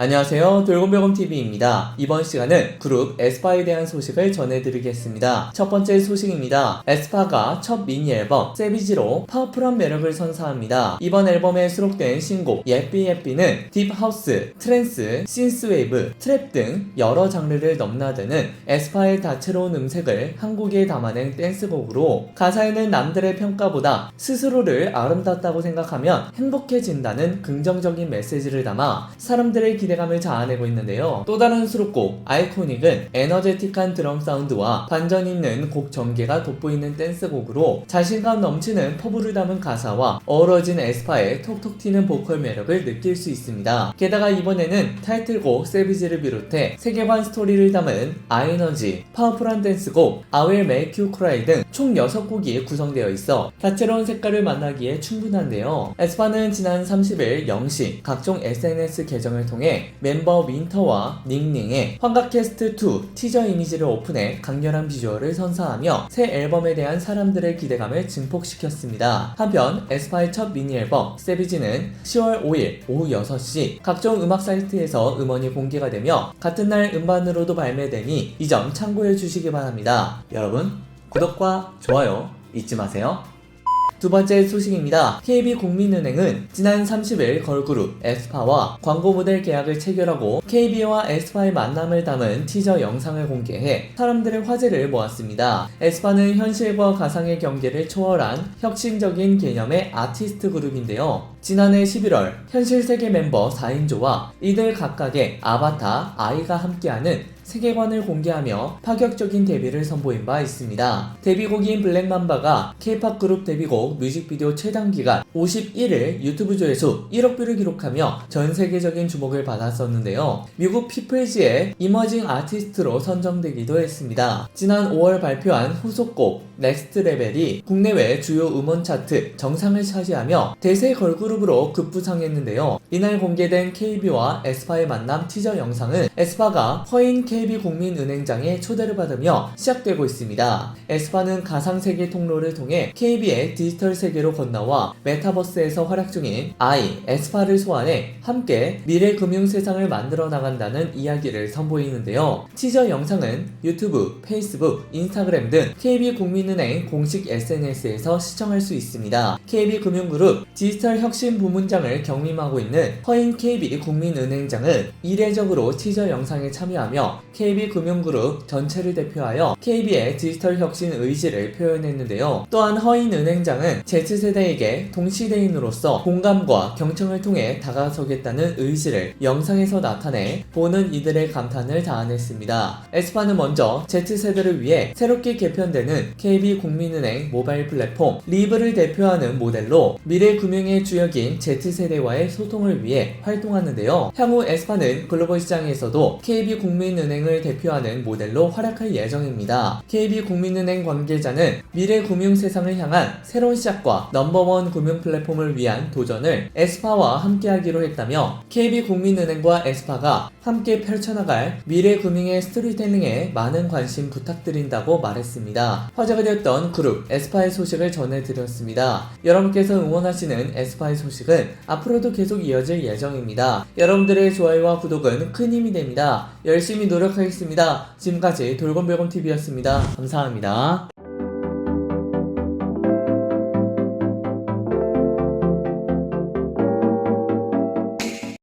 안녕하세요. 돌곰별곰TV입니다. 이번 시간은 그룹 에스파에 대한 소식을 전해드리겠습니다. 첫 번째 소식입니다. 에스파가 첫 미니 앨범 세비지로 파워풀한 매력을 선사합니다. 이번 앨범에 수록된 신곡 예삐 예삐는 딥하우스, 트랜스, 신스웨이브, 트랩 등 여러 장르를 넘나드는 에스파의 다채로운 음색을 한국에 담아낸 댄스곡으로 가사에는 남들의 평가보다 스스로를 아름답다고 생각하면 행복해진다는 긍정적인 메시지를 담아 사람들의 기 대감을 자아내고 있는데요. 또 다른 수록곡 아이코닉은 에너제틱한 드럼 사운드와 반전 있는 곡 전개가 돋보이는 댄스곡으로 자신감 넘치는 퍼블을 담은 가사와 어우러진 에스파의 톡톡 튀는 보컬 매력을 느낄 수 있습니다. 게다가 이번에는 타이틀곡 세비지를 비롯해 세계관 스토리를 담은 아에너지, 파워풀한 댄스곡, Make You Cry 등 총 6곡이 구성되어 있어 다채로운 색깔을 만나기에 충분한데요. 에스파는 지난 30일 0시 각종 SNS 계정을 통해 멤버 윈터와 닝닝의 환각캐스트2 티저 이미지를 오픈해 강렬한 비주얼을 선사하며 새 앨범에 대한 사람들의 기대감을 증폭시켰습니다. 한편 에스파의 첫 미니 앨범 세비지는 10월 5일 오후 6시 각종 음악 사이트에서 음원이 공개가 되며 같은 날 음반으로도 발매되니 이 점 참고해 주시기 바랍니다. 여러분 구독과 좋아요 잊지 마세요. 두 번째 소식입니다. KB국민은행은 지난 30일 걸그룹 에스파와 광고 모델 계약을 체결하고 KB와 에스파의 만남을 담은 티저 영상을 공개해 사람들의 화제를 모았습니다. 에스파는 현실과 가상의 경계를 초월한 혁신적인 개념의 아티스트 그룹인데요. 지난해 11월 현실 세계 멤버 4인조와 이들 각각의 아바타, 아이가 함께하는 세계관을 공개하며 파격적인 데뷔를 선보인 바 있습니다. 데뷔곡인 블랙맘바가 K-팝 그룹 데뷔곡 뮤직비디오 최단 기간 51일 유튜브 조회수 1억 뷰를 기록하며 전 세계적인 주목을 받았었는데요. 미국 피플즈의 이머징 아티스트로 선정되기도 했습니다. 지난 5월 발표한 후속곡 넥스트 레벨이 국내외 주요 음원 차트 정상을 차지하며 대세 걸그룹으로 급부상했는데요. 이날 공개된 KB와 에스파의 만남 티저 영상은 에스파가 허인 KB국민은행장에 초대를 받으며 시작되고 있습니다. 에스파는 가상세계 통로를 통해 KB의 디지털 세계로 건너와 메타버스에서 활약 중인 아이, 에스파를 소환해 함께 미래 금융 세상을 만들어 나간다는 이야기를 선보이는데요. 티저 영상은 유튜브, 페이스북, 인스타그램 등 KB국민은행 공식 SNS에서 시청할 수 있습니다. KB금융그룹 디지털 혁신 부문장을 경림하고 있는 허인 KB국민은행장은 이례적으로 티저 영상에 참여하며 KB금융그룹 전체를 대표하여 KB의 디지털 혁신 의지를 표현했는데요. 또한 허인 은행장은 Z세대에게 동시대인으로서 공감과 경청을 통해 다가서겠다는 의지를 영상에서 나타내 보는 이들의 감탄을 자아냈습니다. 에스파는 먼저 Z세대를 위해 새롭게 개편되는 KB국민은행 모바일 플랫폼 리브를 대표하는 모델로 미래 금융의 주역인 Z세대와의 소통을 위해 활동하는데요. 향후 에스파는 글로벌 시장에서도 KB 국민은행을 대표하는 모델로 활약할 예정입니다. KB국민은행 관계자는 미래 금융 세상을 향한 새로운 시작과 넘버원 금융 플랫폼을 위한 도전을 에스파와 함께하기로 했다며 KB국민은행과 에스파가 함께 펼쳐나갈 미래 금융의 스토리텔링에 많은 관심 부탁드린다고 말했습니다. 화제가 되었던 그룹 에스파의 소식을 전해드렸습니다. 여러분께서 응원하시는 에스파의 소식은 앞으로도 계속 이어질 예정입니다. 여러분들의 좋아요와 구독은 큰 힘이 됩니다. 열심히 노력 하겠습니다. 지금까지 돌곰별곰TV였습니다. 감사합니다.